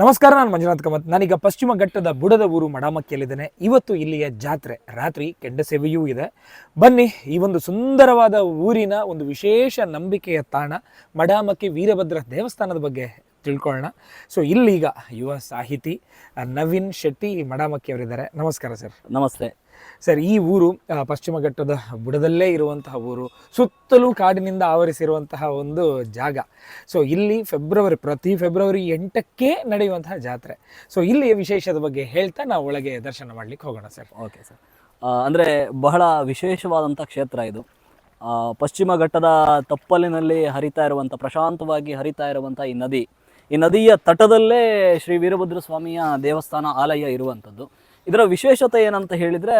ನಮಸ್ಕಾರ, ನಾನು ಮಂಜುನಾಥ್ ಕಮತ್. ನಾನೀಗ ಪಶ್ಚಿಮ ಘಟ್ಟದ ಬುಡದ ಊರು ಮಡಾಮಕ್ಕಿಯಲ್ಲಿದ್ದೇನೆ. ಇವತ್ತು ಇಲ್ಲಿಯ ಜಾತ್ರೆ, ರಾತ್ರಿ ಕೆಂಡ ಸೇವೆಯೂ ಇದೆ. ಬನ್ನಿ, ಈ ಒಂದು ಸುಂದರವಾದ ಊರಿನ ಒಂದು ವಿಶೇಷ ನಂಬಿಕೆಯ ತಾಣ, ಮಡಾಮಕ್ಕಿ ವೀರಭದ್ರ ದೇವಸ್ಥಾನದ ಬಗ್ಗೆ ತಿಳ್ಕೊಳ್ಳೋಣ. ಸೊ ಇಲ್ಲೀಗ ಯುವ ಸಾಹಿತಿ, ನವೀನ್ ಶೆಟ್ಟಿ ಮಡಾಮಕ್ಕಿ ಅವರಿದ್ದಾರೆ ನಮಸ್ಕಾರ ಸರ್. ನಮಸ್ತೆ. ಸರ್, ಈ ಊರು ಪಶ್ಚಿಮ ಘಟ್ಟದ ಬುಡದಲ್ಲೇ ಇರುವಂತಹ ಊರು, ಸುತ್ತಲೂ ಕಾಡಿನಿಂದ ಆವರಿಸಿರುವಂತಹ ಒಂದು ಜಾಗ. ಸೊ ಇಲ್ಲಿ ಫೆಬ್ರವರಿ ಪ್ರತಿ ಫೆಬ್ರವರಿ ಎಂಟಕ್ಕೆ ನಡೆಯುವಂತಹ ಜಾತ್ರೆ. ಸೊ ಇಲ್ಲಿಯ ವಿಶೇಷದ ಬಗ್ಗೆ ಹೇಳ್ತಾ ನಾವು ಒಳಗೆ ದರ್ಶನ ಮಾಡ್ಲಿಕ್ಕೆ ಹೋಗೋಣ ಸರ್. ಓಕೆ ಸರ್ ಅಂದರೆ ಬಹಳ ವಿಶೇಷವಾದಂಥ ಕ್ಷೇತ್ರ ಇದು. ಪಶ್ಚಿಮ ಘಟ್ಟದ ತಪ್ಪಲಿನಲ್ಲಿ ಹರಿತಾ ಇರುವಂಥ ಪ್ರಶಾಂತವಾಗಿ ಹರಿತಾ ಇರುವಂಥ ಈ ನದಿ. ಈ ನದಿಯ ತಟದಲ್ಲೇ ಶ್ರೀ ವೀರಭದ್ರ ಸ್ವಾಮಿಯ ದೇವಸ್ಥಾನ, ಆಲಯ ಇರುವಂಥದ್ದು. ಇದರ ವಿಶೇಷತೆ ಏನಂತ ಹೇಳಿದರೆ,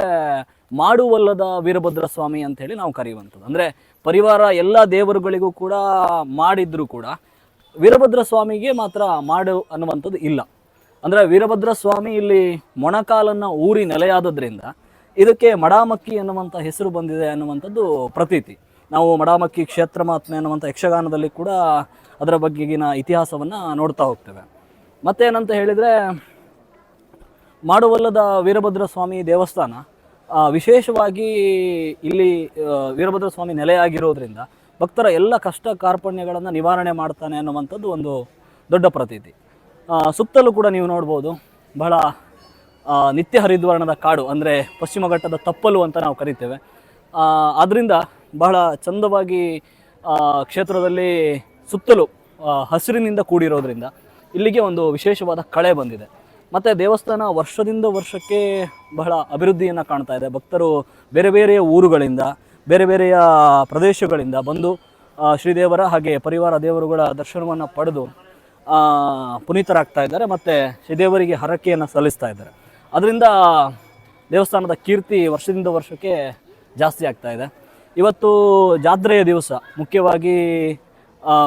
ಮಾಡುವಲ್ಲದ ವೀರಭದ್ರ ಸ್ವಾಮಿ ಅಂತ ಹೇಳಿ ನಾವು ಕರೆಯುವಂಥದ್ದು. ಅಂದರೆ ಪರಿವಾರ ಎಲ್ಲ ದೇವರುಗಳಿಗೂ ಕೂಡ ಮಾಡಿದ್ರೂ ಕೂಡ ವೀರಭದ್ರ ಸ್ವಾಮಿಗೆ ಮಾತ್ರ ಮಾಡು ಅನ್ನುವಂಥದ್ದು ಇಲ್ಲ. ಅಂದರೆ ವೀರಭದ್ರ ಸ್ವಾಮಿ ಇಲ್ಲಿ ಮೊಣಕಾಲನ್ನು ಊರಿ ನೆಲೆಯಾದದ್ರಿಂದ ಇದಕ್ಕೆ ಮಡಾಮಕ್ಕಿ ಅನ್ನುವಂಥ ಹೆಸರು ಬಂದಿದೆ ಅನ್ನುವಂಥದ್ದು ಪ್ರತೀತಿ. ನಾವು ಮಡಾಮಕ್ಕಿ ಕ್ಷೇತ್ರ ಮಾತ್ಮೆ ಅನ್ನುವಂಥ ಯಕ್ಷಗಾನದಲ್ಲಿ ಕೂಡ ಅದರ ಬಗ್ಗೆಗಿನ ಇತಿಹಾಸವನ್ನು ನೋಡ್ತಾ ಹೋಗ್ತೇವೆ. ಮತ್ತೇನಂತ ಹೇಳಿದರೆ ಮಾಡುವಲ್ಲದ ವೀರಭದ್ರ ಸ್ವಾಮಿ ದೇವಸ್ಥಾನ ವಿಶೇಷವಾಗಿ ಇಲ್ಲಿ ವೀರಭದ್ರ ಸ್ವಾಮಿ ನೆಲೆಯಾಗಿರೋದ್ರಿಂದ ಭಕ್ತರ ಎಲ್ಲ ಕಷ್ಟ ಕಾರ್ಪಣ್ಯಗಳನ್ನು ನಿವಾರಣೆ ಮಾಡ್ತಾನೆ ಅನ್ನುವಂಥದ್ದು ಒಂದು ದೊಡ್ಡ ಪ್ರತೀತಿ. ಸುತ್ತಲೂ ಕೂಡ ನೀವು ನೋಡ್ಬೋದು ಬಹಳ ನಿತ್ಯ ಹರಿದ್ವರ್ಣದ ಕಾಡು ಅಂದರೆ ಪಶ್ಚಿಮ ಘಟ್ಟದ ತಪ್ಪಲು ಅಂತ ನಾವು ಕರಿತೇವೆ. ಆದ್ದರಿಂದ ಬಹಳ ಚಂದವಾಗಿ ಕ್ಷೇತ್ರದಲ್ಲಿ ಸುತ್ತಲೂ ಹಸಿರಿನಿಂದ ಕೂಡಿರೋದ್ರಿಂದ ಇಲ್ಲಿಗೆ ಒಂದು ವಿಶೇಷವಾದ ಕಳೆ ಬಂದಿದೆ. ಮತ್ತು ದೇವಸ್ಥಾನ ವರ್ಷದಿಂದ ವರ್ಷಕ್ಕೆ ಬಹಳ ಅಭಿವೃದ್ಧಿಯನ್ನು ಕಾಣ್ತಾ ಇದೆ. ಭಕ್ತರು ಬೇರೆ ಬೇರೆಯ ಊರುಗಳಿಂದ, ಬೇರೆ ಬೇರೆಯ ಪ್ರದೇಶಗಳಿಂದ ಬಂದು ಶ್ರೀದೇವರ ಹಾಗೆ ಪರಿವಾರ ದೇವರುಗಳ ದರ್ಶನವನ್ನು ಪಡೆದು ಪುನೀತರಾಗ್ತಾ ಇದ್ದಾರೆ ಮತ್ತು ಶ್ರೀದೇವರಿಗೆ ಹರಕೆಯನ್ನು ಸಲ್ಲಿಸ್ತಾ ಇದ್ದಾರೆ. ಅದರಿಂದ ದೇವಸ್ಥಾನದ ಕೀರ್ತಿ ವರ್ಷದಿಂದ ವರ್ಷಕ್ಕೆ ಜಾಸ್ತಿ ಆಗ್ತಾ ಇದೆ. ಇವತ್ತು ಜಾತ್ರೆಯ ದಿವಸ, ಮುಖ್ಯವಾಗಿ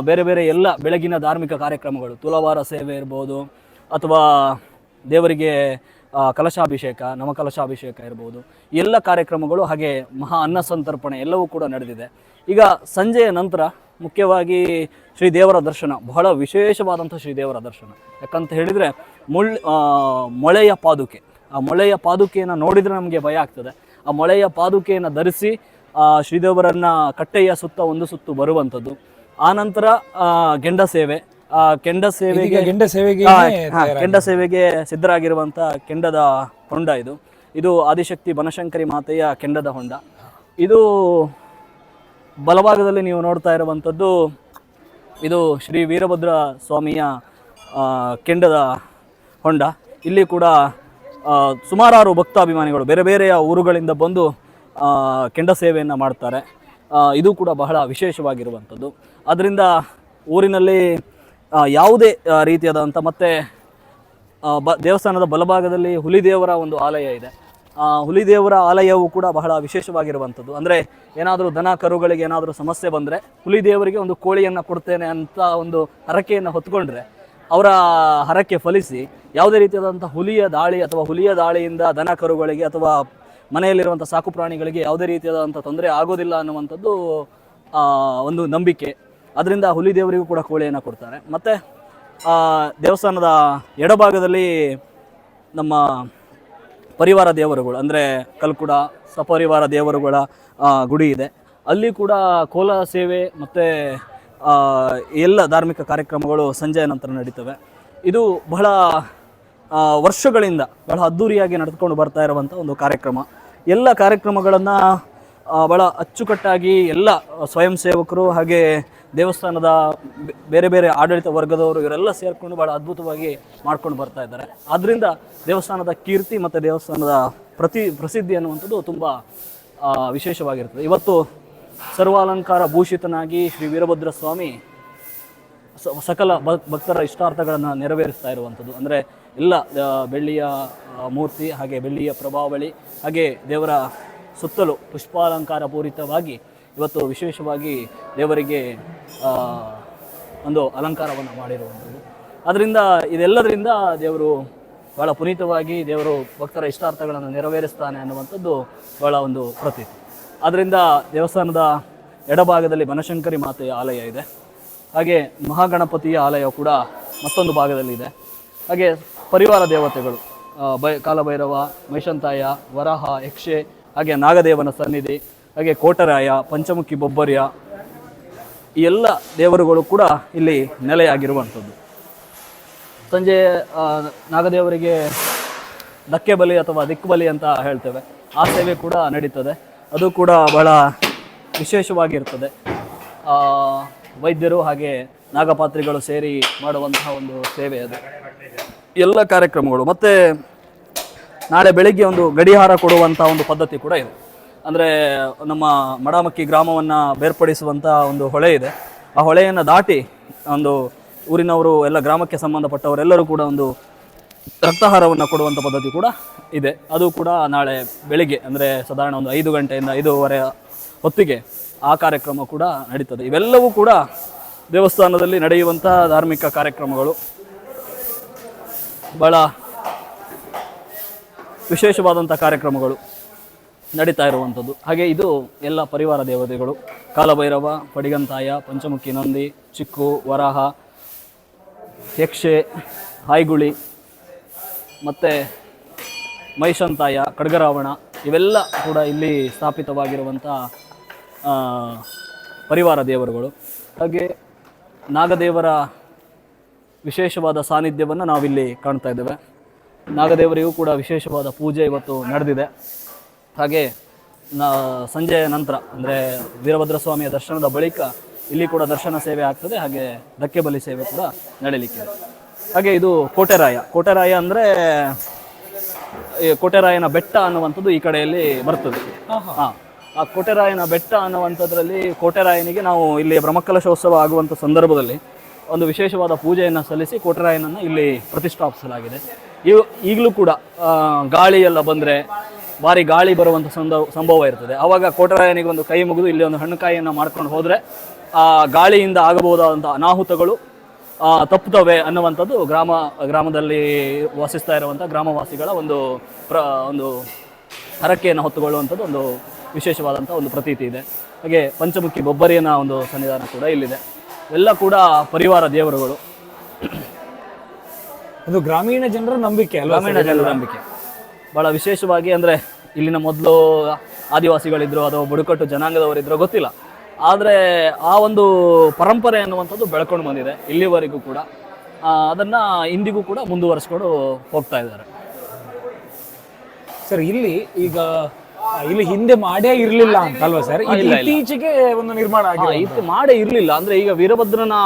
ಬೇರೆ ಬೇರೆ ಎಲ್ಲ ಬೆಳಗಿನ ಧಾರ್ಮಿಕ ಕಾರ್ಯಕ್ರಮಗಳು, ತುಲವಾರ ಸೇವೆ ಇರ್ಬೋದು, ಅಥವಾ ದೇವರಿಗೆ ಕಲಶಾಭಿಷೇಕ ನವಕಲಶಾಭಿಷೇಕ ಇರ್ಬೋದು. ಎಲ್ಲ ಕಾರ್ಯಕ್ರಮಗಳು ಹಾಗೆ ಮಹಾ ಅನ್ನ ಸಂತರ್ಪಣೆ ಎಲ್ಲವೂ ಕೂಡ ನಡೆದಿದೆ. ಈಗ ಸಂಜೆಯ ನಂತರ ಮುಖ್ಯವಾಗಿ ಶ್ರೀ ದೇವರ ದರ್ಶನ, ಬಹಳ ವಿಶೇಷವಾದಂಥ ಶ್ರೀದೇವರ ದರ್ಶನ. ಯಾಕಂತ ಹೇಳಿದರೆ ಮುಳ್ ಮೊಳೆಯ ಪಾದುಕೆ, ಆ ಮೊಳೆಯ ಪಾದುಕೆಯನ್ನು ನೋಡಿದರೆ ನಮಗೆ ಭಯ ಆಗ್ತದೆ. ಆ ಮೊಳೆಯ ಪಾದುಕೆಯನ್ನು ಧರಿಸಿ ಶ್ರೀದೇವರನ್ನು ಕಟ್ಟೆಯ ಸುತ್ತ ಒಂದು ಸುತ್ತು ಬರುವಂಥದ್ದು. ಆನಂತರ ಗೆಂಡ ಸೇವೆ ಕೆಂಡ ಸೇವೆಗೆ ಕೆಂಡ ಗೆಂಡ ಸೇವೆಗೆ ಕೆಂಡ ಸೇವೆಗೆ ಸಿದ್ಧರಾಗಿರುವಂತ ಕೆಂಡದ ಹೊಂಡ ಇದು. ಇದು ಆದಿಶಕ್ತಿ ಬನಶಂಕರಿ ಮಾತೆಯ ಕೆಂಡದ ಹೊಂಡ. ಇದು ಬಲಭಾಗದಲ್ಲಿ ನೀವು ನೋಡ್ತಾ ಇರುವಂಥದ್ದು ಇದು ಶ್ರೀ ವೀರಭದ್ರ ಸ್ವಾಮಿಯ ಕೆಂಡದ ಹೊಂಡ. ಇಲ್ಲಿ ಕೂಡ ಸುಮಾರಾರು ಭಕ್ತಾಭಿಮಾನಿಗಳು ಬೇರೆ ಬೇರೆಯ ಊರುಗಳಿಂದ ಬಂದು ಕೆಂಡ ಸೇವೆಯನ್ನು ಮಾಡ್ತಾರೆ. ಇದು ಕೂಡ ಬಹಳ ವಿಶೇಷವಾಗಿರುವಂಥದ್ದು. ಅದರಿಂದ ಊರಿನಲ್ಲಿ ಯಾವುದೇ ರೀತಿಯಾದಂಥ ಮತ್ತು ಬ, ದೇವಸ್ಥಾನದ ಬಲಭಾಗದಲ್ಲಿ ಹುಲಿದೇವರ ಒಂದು ಆಲಯ ಇದೆ. ಹುಲಿದೇವರ ಆಲಯವು ಕೂಡ ಬಹಳ ವಿಶೇಷವಾಗಿರುವಂಥದ್ದು. ಅಂದರೆ ಏನಾದರೂ ದನ ಕರುಗಳಿಗೆ ಏನಾದರೂ ಸಮಸ್ಯೆ ಬಂದರೆ ಹುಲಿದೇವರಿಗೆ ಒಂದು ಕೋಳಿಯನ್ನು ಕೊಡ್ತೇನೆ ಅಂತ ಒಂದು ಹರಕೆಯನ್ನು ಹೊತ್ಕೊಂಡ್ರೆ ಅವರ ಹರಕೆ ಫಲಿಸಿ ಯಾವುದೇ ರೀತಿಯಾದಂಥ ಹುಲಿಯ ದಾಳಿ ಅಥವಾ ಹುಲಿಯ ದಾಳಿಯಿಂದ ದನ ಕರುಗಳಿಗೆ ಅಥವಾ ಮನೆಯಲ್ಲಿರುವಂಥ ಸಾಕು ಪ್ರಾಣಿಗಳಿಗೆ ಯಾವುದೇ ರೀತಿಯಾದಂಥ ತೊಂದರೆ ಆಗೋದಿಲ್ಲ ಅನ್ನುವಂಥದ್ದು ಒಂದು ನಂಬಿಕೆ. ಅದರಿಂದ ಹುಲಿ ದೇವರಿಗೂ ಕೂಡ ಕೋಳಿಯನ್ನು ಕೊಡ್ತಾರೆ. ಮತ್ತು ದೇವಸ್ಥಾನದ ಎಡಭಾಗದಲ್ಲಿ ನಮ್ಮ ಪರಿವಾರ ದೇವರುಗಳು, ಅಂದರೆ ಕಲ್ಕುಡ ಸಪರಿವಾರ ದೇವರುಗಳ ಗುಡಿ ಇದೆ. ಅಲ್ಲಿ ಕೂಡ ಕೋಲ ಸೇವೆ ಮತ್ತು ಎಲ್ಲ ಧಾರ್ಮಿಕ ಕಾರ್ಯಕ್ರಮಗಳು ಸಂಜೆಯ ನಂತರ ನಡೀತವೆ. ಇದು ಬಹಳ ವರ್ಷಗಳಿಂದ ಬಹಳ ಅದ್ಧೂರಿಯಾಗಿ ನಡೆದುಕೊಂಡು ಬರ್ತಾ ಇರುವಂಥ ಒಂದು ಕಾರ್ಯಕ್ರಮ. ಎಲ್ಲ ಕಾರ್ಯಕ್ರಮಗಳನ್ನು ಬಹಳ ಅಚ್ಚುಕಟ್ಟಾಗಿ ಎಲ್ಲ ಸ್ವಯಂ ಸೇವಕರು ಹಾಗೆ ದೇವಸ್ಥಾನದ ಬೇರೆ ಬೇರೆ ಆಡಳಿತ ವರ್ಗದವರು ಇವರೆಲ್ಲ ಸೇರಿಕೊಂಡು ಬಹಳ ಅದ್ಭುತವಾಗಿ ಮಾಡ್ಕೊಂಡು ಬರ್ತಾ ಇದ್ದಾರೆ. ಆದ್ದರಿಂದ ದೇವಸ್ಥಾನದ ಕೀರ್ತಿ ಮತ್ತು ದೇವಸ್ಥಾನದ ಪ್ರತಿ, ಪ್ರಸಿದ್ಧಿ ಅನ್ನುವಂಥದ್ದು ತುಂಬ ವಿಶೇಷವಾಗಿರ್ತದೆ. ಇವತ್ತು ಸರ್ವಾಲಂಕಾರ ಭೂಷಿತನಾಗಿ ಶ್ರೀ ವೀರಭದ್ರ ಸ್ವಾಮಿ ಸಕಲ ಭಕ್- ಭಕ್ತರ ಇಷ್ಟಾರ್ಥಗಳನ್ನು ನೆರವೇರಿಸ್ತಾ ಇರುವಂಥದ್ದು. ಅಂದರೆ ಎಲ್ಲ ಬೆಳ್ಳಿಯ ಮೂರ್ತಿ ಹಾಗೆ ಬೆಳ್ಳಿಯ ಪ್ರಭಾವಳಿ ಹಾಗೆ ದೇವರ ಸುತ್ತಲೂ ಪುಷ್ಪಾಲಂಕಾರ ಪೂರಿತವಾಗಿ ಇವತ್ತು ವಿಶೇಷವಾಗಿ ದೇವರಿಗೆ ಒಂದು ಅಲಂಕಾರವನ್ನು ಮಾಡಿರುವಂಥದ್ದು. ಅದರಿಂದ ಇದೆಲ್ಲದರಿಂದ ದೇವರು ಬಹಳ ಪುನೀತವಾಗಿ ದೇವರು ಭಕ್ತರ ಇಷ್ಟಾರ್ಥಗಳನ್ನು ನೆರವೇರಿಸ್ತಾನೆ ಅನ್ನುವಂಥದ್ದು ಬಹಳ ಒಂದು ಪ್ರತೀತಿ. ಅದರಿಂದ ದೇವಸ್ಥಾನದ ಎಡಭಾಗದಲ್ಲಿ ಬನಶಂಕರಿ ಮಾತೆಯ ಆಲಯ ಇದೆ. ಹಾಗೆ ಮಹಾಗಣಪತಿಯ ಆಲಯ ಕೂಡ ಮತ್ತೊಂದು ಭಾಗದಲ್ಲಿದೆ ಹಾಗೆ ಪರಿವಾರ ದೇವತೆಗಳು ಬೈ, ಕಾಲಭೈರವ ಮೈಷಂತಾಯ ವರಹ, ಯಕ್ಷೆ ಹಾಗೆ ನಾಗದೇವನ ಸನ್ನಿಧಿ, ಹಾಗೆ ಕೋಟರಾಯ, ಪಂಚಮುಖಿ ಬೊಬ್ಬರ್ಯ, ಈ ಎಲ್ಲ ದೇವರುಗಳು ಕೂಡ ಇಲ್ಲಿ ನೆಲೆಯಾಗಿರುವಂಥದ್ದು. ಸಂಜೆ ನಾಗದೇವರಿಗೆ ಧಕ್ಕೆ ಬಲಿ ಅಥವಾ ದಿಕ್ಬಲಿ ಅಂತ ಹೇಳ್ತೇವೆ. ಆ ಸೇವೆ ಕೂಡ ನಡೀತದೆ. ಅದು ಕೂಡ ಬಹಳ ವಿಶೇಷವಾಗಿರ್ತದೆ. ವೈದ್ಯರು ಹಾಗೆ ನಾಗಪಾತ್ರಿಗಳು ಸೇರಿ ಮಾಡುವಂತಹ ಒಂದು ಸೇವೆ ಅದು. ಎಲ್ಲ ಕಾರ್ಯಕ್ರಮಗಳು. ಮತ್ತು ನಾಳೆ ಬೆಳಿಗ್ಗೆ ಒಂದು ಗಡಿಹಾರ ಕೊಡುವಂಥ ಒಂದು ಪದ್ಧತಿ ಕೂಡ ಇದೆ. ಅಂದರೆ ನಮ್ಮ ಮಡಮಕ್ಕಿ ಗ್ರಾಮವನ್ನು ಬೇರ್ಪಡಿಸುವಂಥ ಒಂದು ಹೊಳೆ ಇದೆ. ಆ ಹೊಳೆಯನ್ನು ದಾಟಿ ಒಂದು ಊರಿನವರು ಎಲ್ಲ ಗ್ರಾಮಕ್ಕೆ ಸಂಬಂಧಪಟ್ಟವರೆಲ್ಲರೂ ಕೂಡ ಒಂದು ರಕ್ತಾಹಾರವನ್ನು ಕೊಡುವಂಥ ಪದ್ಧತಿ ಕೂಡ ಇದೆ. ಅದು ಕೂಡ ನಾಳೆ ಬೆಳಿಗ್ಗೆ, ಅಂದರೆ ಸಾಧಾರಣ ಒಂದು ಐದು ಗಂಟೆಯಿಂದ ಐದೂವರೆ ಹೊತ್ತಿಗೆ ಆ ಕಾರ್ಯಕ್ರಮ ಕೂಡ ನಡೀತದೆ. ಇವೆಲ್ಲವೂ ಕೂಡ ದೇವಸ್ಥಾನದಲ್ಲಿ ನಡೆಯುವಂಥ ಧಾರ್ಮಿಕ ಕಾರ್ಯಕ್ರಮಗಳು. ಭಾಳ ವಿಶೇಷವಾದಂಥ ಕಾರ್ಯಕ್ರಮಗಳು ನಡೀತಾ ಇರುವಂಥದ್ದು. ಹಾಗೆ ಇದು ಎಲ್ಲ ಪರಿವಾರ ದೇವತೆಗಳು. ಕಾಲಭೈರವ, ಪಡಿಗಂತಾಯ, ಪಂಚಮುಖಿ ನಂದಿ, ಚಿಕ್ಕು, ವರಾಹ, ಯಕ್ಷೆ, ಹಾಯ್ಗುಳಿ, ಮತ್ತು ಮೈಷಂತಾಯ ಖಡ್ಗರಾವಣ ಇವೆಲ್ಲ ಕೂಡ ಇಲ್ಲಿ ಸ್ಥಾಪಿತವಾಗಿರುವಂಥ ಪರಿವಾರ ದೇವರುಗಳು. ಹಾಗೆ ನಾಗದೇವರ ವಿಶೇಷವಾದ ಸಾನ್ನಿಧ್ಯವನ್ನು ನಾವಿಲ್ಲಿ ಕಾಣ್ತಾ ಇದ್ದೇವೆ. ನಾಗದೇವರಿಗೂ ಕೂಡ ವಿಶೇಷವಾದ ಪೂಜೆ ಇವತ್ತು ನಡೆದಿದೆ. ಹಾಗೆ ನಾ ಸಂಜೆಯ ನಂತರ ಅಂದರೆ ವೀರಭದ್ರ ಸ್ವಾಮಿಯ ದರ್ಶನದ ಬಳಿಕ ಇಲ್ಲಿ ಕೂಡ ದರ್ಶನ ಸೇವೆ ಆಗ್ತದೆ ಹಾಗೆ ಧಕ್ಕೆ ಬಲಿ ಸೇವೆ ಕೂಡ ನಡೀಲಿಕ್ಕೆ ಹಾಗೆ ಇದು ಕೋಟೆರಾಯ. ಕೋಟೆರಾಯ ಅಂದರೆ ಈ ಕೋಟೆರಾಯನ ಬೆಟ್ಟ ಅನ್ನುವಂಥದ್ದು ಈ ಕಡೆಯಲ್ಲಿ ಬರ್ತದೆ. ಹಾಂ. ಆ ಕೋಟೆರಾಯನ ಬೆಟ್ಟ ಅನ್ನುವಂಥದ್ರಲ್ಲಿ ಕೋಟೆರಾಯನಿಗೆ ನಾವು ಇಲ್ಲಿ ಬ್ರಹ್ಮಕಲಶೋತ್ಸವ ಆಗುವಂಥ ಸಂದರ್ಭದಲ್ಲಿ ಒಂದು ವಿಶೇಷವಾದ ಪೂಜೆಯನ್ನು ಸಲ್ಲಿಸಿ ಕೋಟೆರಾಯನನ್ನು ಇಲ್ಲಿ ಪ್ರತಿಷ್ಠಾಪಿಸಲಾಗಿದೆ. ಇವು ಈಗಲೂ ಕೂಡ ಗಾಳಿ ಎಲ್ಲ ಬಂದರೆ ಭಾರಿ ಗಾಳಿ ಬರುವಂಥ ಸಂದವ ಸಂಭವ ಇರ್ತದೆ. ಆವಾಗ ಕೋಟರಾಯನಿಗೆ ಒಂದು ಕೈ ಮುಗಿದು ಇಲ್ಲಿ ಒಂದು ಹಣ್ಣುಕಾಯಿಯನ್ನು ಮಾಡ್ಕೊಂಡು ಹೋದರೆ, ಆ, ಗಾಳಿಯಿಂದ ಆಗಬಹುದಾದಂಥ ಅನಾಹುತಗಳು ತಪ್ಪುತ್ತವೆ ಅನ್ನುವಂಥದ್ದು ಗ್ರಾಮ, ಗ್ರಾಮದಲ್ಲಿ ವಾಸಿಸ್ತಾ ಇರುವಂಥ ಗ್ರಾಮವಾಸಿಗಳ ಒಂದು ಪ್ರ, ಒಂದು ಹರಕೆಯನ್ನು ಹೊತ್ತುಕೊಳ್ಳುವಂಥದ್ದು ಒಂದು ವಿಶೇಷವಾದಂಥ ಒಂದು ಪ್ರತೀತಿ ಇದೆ. ಹಾಗೆ ಪಂಚಮುಖಿ ಬೊಬ್ಬರಿಯನ ಒಂದು ಸನ್ನಿಧಾನ ಕೂಡ ಇಲ್ಲಿದೆ. ಎಲ್ಲ ಕೂಡ ಪರಿವಾರ ದೇವರುಗಳು. ಅದು ಗ್ರಾಮೀಣ ಜನರ ನಂಬಿಕೆ ಅಲ್ವಾ ಗ್ರಾಮೀಣ ಜನರ ನಂಬಿಕೆ. ಬಹಳ ವಿಶೇಷವಾಗಿ ಅಂದ್ರೆ ಇಲ್ಲಿನ ಮೊದಲು ಆದಿವಾಸಿಗಳಿದ್ರು ಅಥವಾ ಬುಡಕಟ್ಟು ಜನಾಂಗದವರಿದ್ರು ಗೊತ್ತಿಲ್ಲ. ಆದರೆ ಆ ಒಂದು ಪರಂಪರೆ ಅನ್ನುವಂಥದ್ದು ಬೆಳ್ಕೊಂಡು ಬಂದಿದೆ ಇಲ್ಲಿವರೆಗೂ ಕೂಡ. ಅದನ್ನ ಇಂದಿಗೂ ಕೂಡ ಮುಂದುವರಿಸ್ಕೊಂಡು ಹೋಗ್ತಾ ಇದ್ದಾರೆ. ಸರ್ ಇಲ್ಲಿ ಈಗ ಇಲ್ಲಿ ಹಿಂದೆ ಮಾಡೇ ಇರಲಿಲ್ಲ ಅಂತ ಅಲ್ವಾ ಸರ್ ಇದು ಇತ್ತೀಚೆಗೆ ಒಂದು ನಿರ್ಮಾಣ ಆಗಿದೆ ಇದು ಮಾಡೇ ಇರಲಿಲ್ಲ. ಅಂದ್ರೆ ಈಗ ವೀರಭದ್ರನ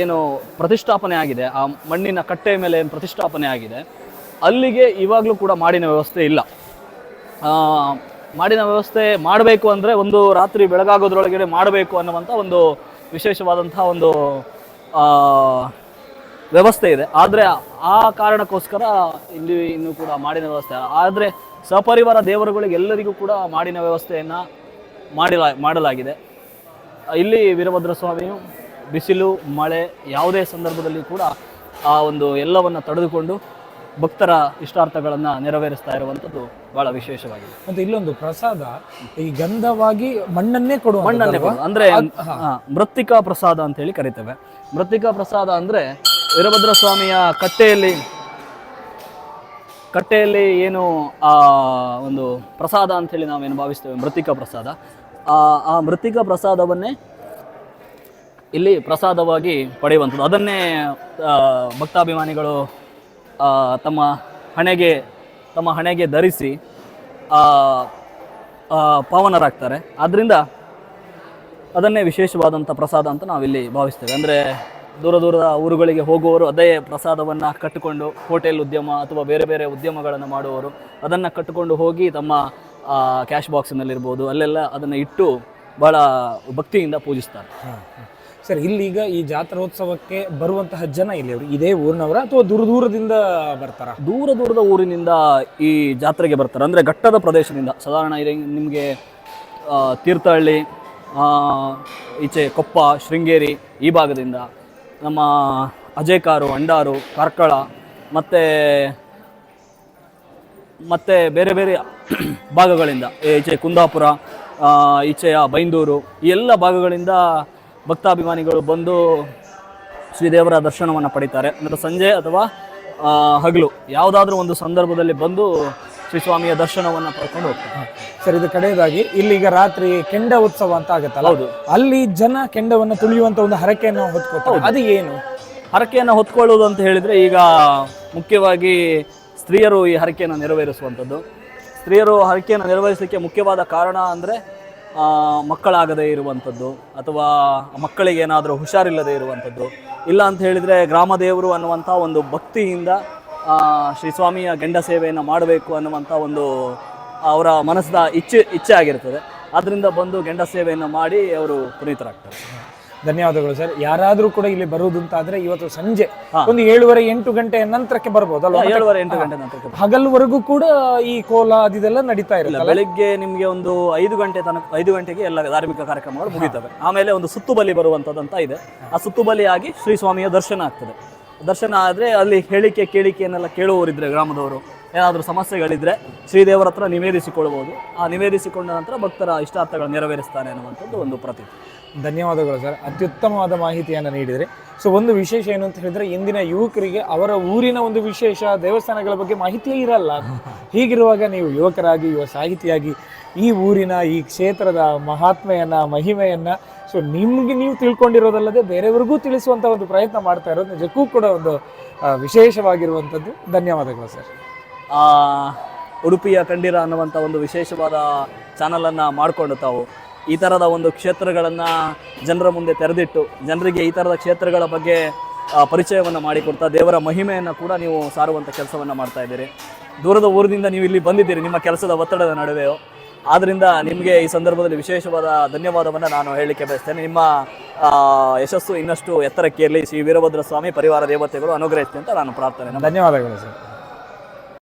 ಏನು ಪ್ರತಿಷ್ಠಾಪನೆ ಆಗಿದೆ, ಆ ಮಣ್ಣಿನ ಕಟ್ಟೆ ಮೇಲೆ ಏನು ಪ್ರತಿಷ್ಠಾಪನೆ ಆಗಿದೆ, ಅಲ್ಲಿಗೆ ಇವಾಗಲೂ ಕೂಡ ಮಾಡಿನ ವ್ಯವಸ್ಥೆ ಇಲ್ಲ. ಮಾಡಿನ ವ್ಯವಸ್ಥೆ ಮಾಡಬೇಕು ಅಂದರೆ ಒಂದು ರಾತ್ರಿ ಬೆಳಗಾಗೋದ್ರೊಳಗಡೆ ಮಾಡಬೇಕು ಅನ್ನುವಂಥ ಒಂದು ವಿಶೇಷವಾದಂಥ ಒಂದು ವ್ಯವಸ್ಥೆ ಇದೆ. ಆದರೆ ಆ ಕಾರಣಕ್ಕೋಸ್ಕರ ಇಲ್ಲಿ ಇನ್ನೂ ಕೂಡ ಮಾಡಿನ ವ್ಯವಸ್ಥೆ ಆದರೆ ಸಪರಿವಾರ ದೇವರುಗಳಿಗೆ ಎಲ್ಲರಿಗೂ ಕೂಡ ಮಾಡಿನ ವ್ಯವಸ್ಥೆಯನ್ನು ಮಾಡಿಲ, ಮಾಡಲಾಗಿದೆ. ಇಲ್ಲಿ ವೀರಭದ್ರ ಸ್ವಾಮಿಯು ಬಿಸಿಲು ಮಳೆ ಯಾವುದೇ ಸಂದರ್ಭದಲ್ಲಿ ಕೂಡ ಆ ಒಂದು ಎಲ್ಲವನ್ನು ತಡೆದುಕೊಂಡು ಭಕ್ತರ ಇಷ್ಟಾರ್ಥಗಳನ್ನು ನೆರವೇರಿಸ್ತಾ ಇರುವಂಥದ್ದು ಬಹಳ ವಿಶೇಷವಾಗಿದೆ. ಮತ್ತೆ ಇಲ್ಲೊಂದು ಪ್ರಸಾದ ಈ ಗಂಧವಾಗಿ ಮಣ್ಣನ್ನೇ ಕೊಡುವ ಮಣ್ಣನ್ನೇ. ಅಂದ್ರೆ ಮೃತ್ತಿಕಾ ಪ್ರಸಾದ ಅಂತ ಹೇಳಿ ಕರಿತೇವೆ. ಮೃತ್ತಿಕಾ ಪ್ರಸಾದ ಅಂದ್ರೆ ವೀರಭದ್ರ ಸ್ವಾಮಿಯ ಕಟ್ಟೆಯಲ್ಲಿ ಕಟ್ಟೆಯಲ್ಲಿ ಏನು ಆ ಒಂದು ಪ್ರಸಾದ ಅಂತ ಹೇಳಿ ನಾವೇನು ಭಾವಿಸ್ತೇವೆ? ಮೃತ್ತಿಕಾ ಪ್ರಸಾದ. ಆ ಆ ಮೃತ್ತಿಕಾ ಪ್ರಸಾದವನ್ನೇ ಇಲ್ಲಿ ಪ್ರಸಾದವಾಗಿ ಪಡೆಯುವಂಥದ್ದು. ಅದನ್ನೇ ಭಕ್ತಾಭಿಮಾನಿಗಳು ತಮ್ಮ ಹಣೆಗೆ ತಮ್ಮ ಹಣೆಗೆ ಧರಿಸಿ ಪಾವನರಾಗ್ತಾರೆ. ಆದ್ದರಿಂದ ಅದನ್ನೇ ವಿಶೇಷವಾದಂಥ ಪ್ರಸಾದ ಅಂತ ನಾವಿಲ್ಲಿ ಭಾವಿಸ್ತೇವೆ. ಅಂದರೆ ದೂರ ದೂರದ ಊರುಗಳಿಗೆ ಹೋಗುವವರು ಅದೇ ಪ್ರಸಾದವನ್ನು ಕಟ್ಟಿಕೊಂಡು ಹೋಟೆಲ್ ಉದ್ಯಮ ಅಥವಾ ಬೇರೆ ಬೇರೆ ಉದ್ಯಮಗಳನ್ನು ಮಾಡುವವರು ಅದನ್ನು ಕಟ್ಟಿಕೊಂಡು ಹೋಗಿ ತಮ್ಮ ಕ್ಯಾಶ್ ಬಾಕ್ಸಿನಲ್ಲಿರ್ಬೋದು, ಅಲ್ಲೆಲ್ಲ ಅದನ್ನು ಇಟ್ಟು ಭಾಳ ಭಕ್ತಿಯಿಂದ ಪೂಜಿಸ್ತಾರೆ. ಸರ್, ಇಲ್ಲೀಗ ಈ ಜಾತ್ರೋತ್ಸವಕ್ಕೆ ಬರುವಂತಹ ಜನ ಇಲ್ಲಿ ಅವರು? ಇದೇ ಊರಿನವರ ಅಥವಾ ದೂರ ದೂರದಿಂದ ಬರ್ತಾರ? ದೂರ ದೂರದ ಊರಿನಿಂದ ಈ ಜಾತ್ರೆಗೆ ಬರ್ತಾರೆ. ಅಂದರೆ ಘಟ್ಟದ ಪ್ರದೇಶದಿಂದ. ಸಾಧಾರಣ ನಿಮಗೆ ತೀರ್ಥಹಳ್ಳಿ ಈಚೆ ಕೊಪ್ಪ, ಶೃಂಗೇರಿ ಈ ಭಾಗದಿಂದ ನಮ್ಮ ಅಜೇಕಾರು, ಅಂಡಾರು, ಕಾರ್ಕಳ, ಮತ್ತು ಮತ್ತು ಬೇರೆ ಬೇರೆ ಭಾಗಗಳಿಂದ. ಈಚೆ ಕುಂದಾಪುರ ಈಚೆಯ ಬೈಂದೂರು, ಈ ಎಲ್ಲ ಭಾಗಗಳಿಂದ ಭಕ್ತಾಭಿಮಾನಿಗಳು ಬಂದು ಶ್ರೀದೇವರ ದರ್ಶನವನ್ನು ಪಡಿತಾರೆ. ಅಂದರೆ ಸಂಜೆ ಅಥವಾ ಹಗಲು ಯಾವುದಾದ್ರೂ ಒಂದು ಸಂದರ್ಭದಲ್ಲಿ ಬಂದು ಶ್ರೀ ಸ್ವಾಮಿಯ ದರ್ಶನವನ್ನು ಪಡ್ಕೊಂಡು ಹೋಗ್ತಾರೆ. ಸರ್ ಇದು ಕಡೆಯದಾಗಿ. ಇಲ್ಲಿ ಈಗ ರಾತ್ರಿ ಕೆಂಡ ಉತ್ಸವ ಅಂತ ಆಗುತ್ತಲ್ಲ? ಹೌದು. ಅಲ್ಲಿ ಜನ ಕೆಂಡವನ್ನು ತುಳಿಯುವಂತ ಒಂದು ಹರಕೆಯನ್ನು ಹೊತ್ಕೊಳ್ತಾರೆ ಅದು ಏನು? ಹರಕೆಯನ್ನು ಹೊತ್ಕೊಳ್ಳೋದು ಅಂತ ಹೇಳಿದರೆ ಈಗ ಮುಖ್ಯವಾಗಿ ಸ್ತ್ರೀಯರು ಈ ಹರಕೆಯನ್ನು ನೆರವೇರಿಸುವಂಥದ್ದು. ಸ್ತ್ರೀಯರು ಹರಕೆಯನ್ನು ನೆರವೇರಿಸಲಿಕ್ಕೆ ಮುಖ್ಯವಾದ ಕಾರಣ ಅಂದರೆ ಮಕ್ಕಳಾಗದೇ ಇರುವಂಥದ್ದು ಅಥವಾ ಮಕ್ಕಳಿಗೆ ಏನಾದರೂ ಹುಷಾರಿಲ್ಲದೆ ಇರುವಂಥದ್ದು. ಇಲ್ಲ ಅಂತ ಹೇಳಿದರೆ ಗ್ರಾಮದೇವರು ಅನ್ನುವಂಥ ಒಂದು ಭಕ್ತಿಯಿಂದ ಶ್ರೀ ಸ್ವಾಮಿಯ ಗಂಡ ಸೇವೆಯನ್ನು ಮಾಡಬೇಕು ಅನ್ನುವಂಥ ಒಂದು, ಅವರ ಮನಸ್ಸಿನ ಇಚ್ಛೆ ಇಚ್ಛೆ ಆಗಿರ್ತದೆ. ಅದರಿಂದ ಬಂದು ಗಂಡ ಸೇವೆಯನ್ನು ಮಾಡಿ ಅವರು ಪುನೀತರಾಗ್ತಾರೆ. ಧನ್ಯವಾದಗಳು ಸರ್. ಯಾರಾದ್ರೂ ಕೂಡ ಇಲ್ಲಿ ಬರುವುದು ಅಂತ ಆದ್ರೆ ಇವತ್ತು ಸಂಜೆ ಒಂದು ಏಳುವರೆ ಎಂಟು ಗಂಟೆ ನಂತರಕ್ಕೆ ಬರ್ಬೋದಲ್ವಾ ಮತ್ತೆ ಏಳುವರೆ ಎಂಟು ಗಂಟೆ ನಂತರ ಹಗಲ್ವರೆಗೂ ಕೂಡ ಈ ಕೋಲ ಅದಿದೆಲ್ಲ ನಡೀತಾ ಇರಲಿಲ್ಲ ಇರಲ್ಲ ಬೆಳಿಗ್ಗೆ ನಿಮಗೆ ಒಂದು ಐದು ಗಂಟೆ ತನಕ ಐದು ಗಂಟೆಗೆ ಎಲ್ಲ ಧಾರ್ಮಿಕ ಕಾರ್ಯಕ್ರಮಗಳು ಮುಗಿತವೆ. ಆಮೇಲೆ ಒಂದು ಸುತ್ತು ಬಲಿ ಬರುವಂಥದ್ದಂತ ಇದೆ. ಆ ಸುತ್ತು ಆಗಿ ಶ್ರೀ ಸ್ವಾಮಿಯ ದರ್ಶನ ಆಗ್ತದೆ. ದರ್ಶನ ಆದ್ರೆ ಅಲ್ಲಿ ಹೇಳಿಕೆ ಕೇಳಿಕೆಯನ್ನೆಲ್ಲ ಕೇಳುವವರಿದ್ರೆ ಗ್ರಾಮದವರು. ಏನಾದರೂ ಸಮಸ್ಯೆಗಳಿದ್ದರೆ ಶ್ರೀದೇವರ ಹತ್ರ ನಿವೇದಿಸಿಕೊಳ್ಬೋದು. ಆ ನಿವೇದಿಸಿಕೊಂಡ ನಂತರ ಭಕ್ತರ ಇಷ್ಟಾರ್ಥಗಳು ನೆರವೇರಿಸ್ತಾನೆ ಅನ್ನುವಂಥದ್ದು ಒಂದು ಪ್ರತಿ ಧನ್ಯವಾದಗಳು ಸರ್. ಅತ್ಯುತ್ತಮವಾದ ಮಾಹಿತಿಯನ್ನು ನೀಡಿದರೆ. ಸೊ, ಒಂದು ವಿಶೇಷ ಏನು ಅಂತ ಹೇಳಿದ್ರೆ, ಇಂದಿನ ಯುವಕರಿಗೆ ಅವರ ಊರಿನ ಒಂದು ವಿಶೇಷ ದೇವಸ್ಥಾನಗಳ ಬಗ್ಗೆ ಮಾಹಿತಿಯೇ ಇರಲ್ಲ. ಹೀಗಿರುವಾಗ ನೀವು ಯುವಕರಾಗಿ, ಯುವ ಸಾಹಿತಿಯಾಗಿ ಈ ಊರಿನ, ಈ ಕ್ಷೇತ್ರದ ಮಹಾತ್ಮೆಯನ್ನು, ಮಹಿಮೆಯನ್ನು, ಸೊ, ನಿಮಗೆ ನೀವು ತಿಳ್ಕೊಂಡಿರೋದಲ್ಲದೆ ಬೇರೆಯವ್ರಿಗೂ ತಿಳಿಸುವಂಥ ಒಂದು ಪ್ರಯತ್ನ ಮಾಡ್ತಾ ಇರೋದು ನಿಜಕ್ಕೂ ಕೂಡ ಒಂದು ವಿಶೇಷವಾಗಿರುವಂಥದ್ದು. ಧನ್ಯವಾದಗಳು ಸರ್. ಉಡುಪಿಯ ಕಂಡಿರ ಅನ್ನುವಂಥ ಒಂದು ವಿಶೇಷವಾದ ಚಾನಲನ್ನು ಮಾಡಿಕೊಂಡು ತಾವು. ಈ ಥರದ ಒಂದು ಕ್ಷೇತ್ರಗಳನ್ನು ಜನರ ಮುಂದೆ ತೆರೆದಿಟ್ಟು, ಜನರಿಗೆ ಈ ಥರದ ಕ್ಷೇತ್ರಗಳ ಬಗ್ಗೆ ಪರಿಚಯವನ್ನು ಮಾಡಿಕೊಡ್ತಾ ದೇವರ ಮಹಿಮೆಯನ್ನು ಕೂಡ ನೀವು ಸಾರುವಂಥ ಕೆಲಸವನ್ನು ಮಾಡ್ತಾ ಇದ್ದೀರಿ. ದೂರದ ಊರಿನಿಂದ ನೀವು ಇಲ್ಲಿ ಬಂದಿದ್ದೀರಿ, ನಿಮ್ಮ ಕೆಲಸದ ಒತ್ತಡದ ನಡುವೆಯೋ. ಆದ್ದರಿಂದ ನಿಮಗೆ ಈ ಸಂದರ್ಭದಲ್ಲಿ ವಿಶೇಷವಾದ ಧನ್ಯವಾದವನ್ನು ನಾನು ಹೇಳಲಿಕ್ಕೆ ಬಯಸ್ತೇನೆ. ನಿಮ್ಮ ಯಶಸ್ಸು ಇನ್ನಷ್ಟು ಎತ್ತರಕ್ಕೆ ಇರಲಿ ಶ್ರೀ ವೀರಭದ್ರ ಸ್ವಾಮಿ ಪರಿವಾರ ದೇವತೆಗಳು ಅನುಗ್ರಹಿಸಿ ಅಂತ ನಾನು ಪ್ರಾರ್ಥನೆ ಧನ್ಯವಾದಗಳು ಸರ್.